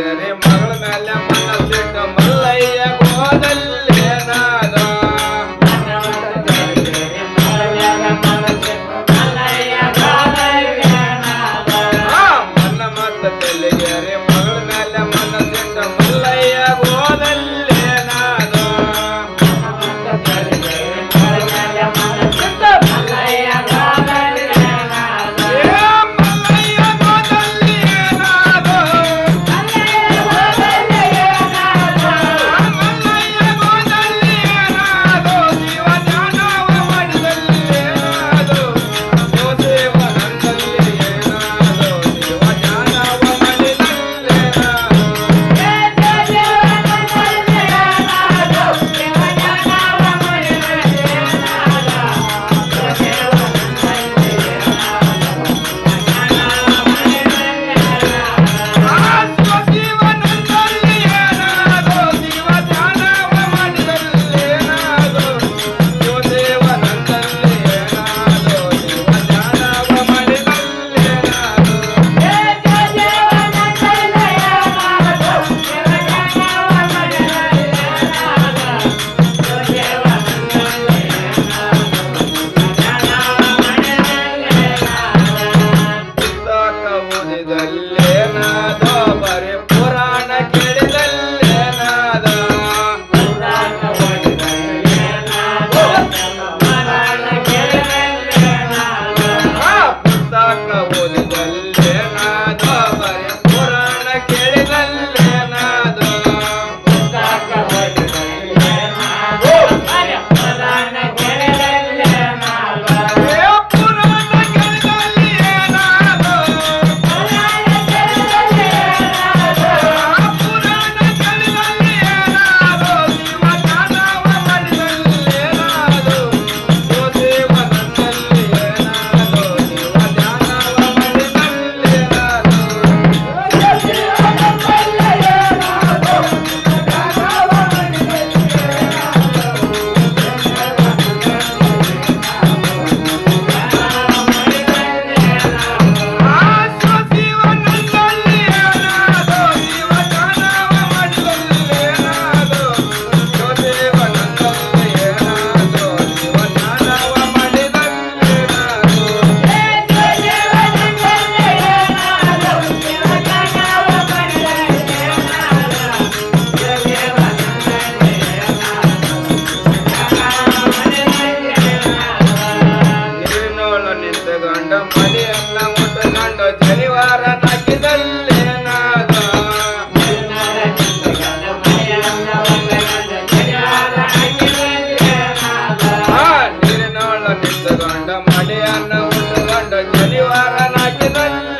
ಮಗಳ ಮೇಲೆ ಮನಸ್ಸಿಟ್ಟ ಮಲ್ಲಯ್ಯ ಕೋದಲ್ಲೇನಾದ ಕಂಡ ಜನಿವಾರ ನಾಕಿದಲ್ಲಿ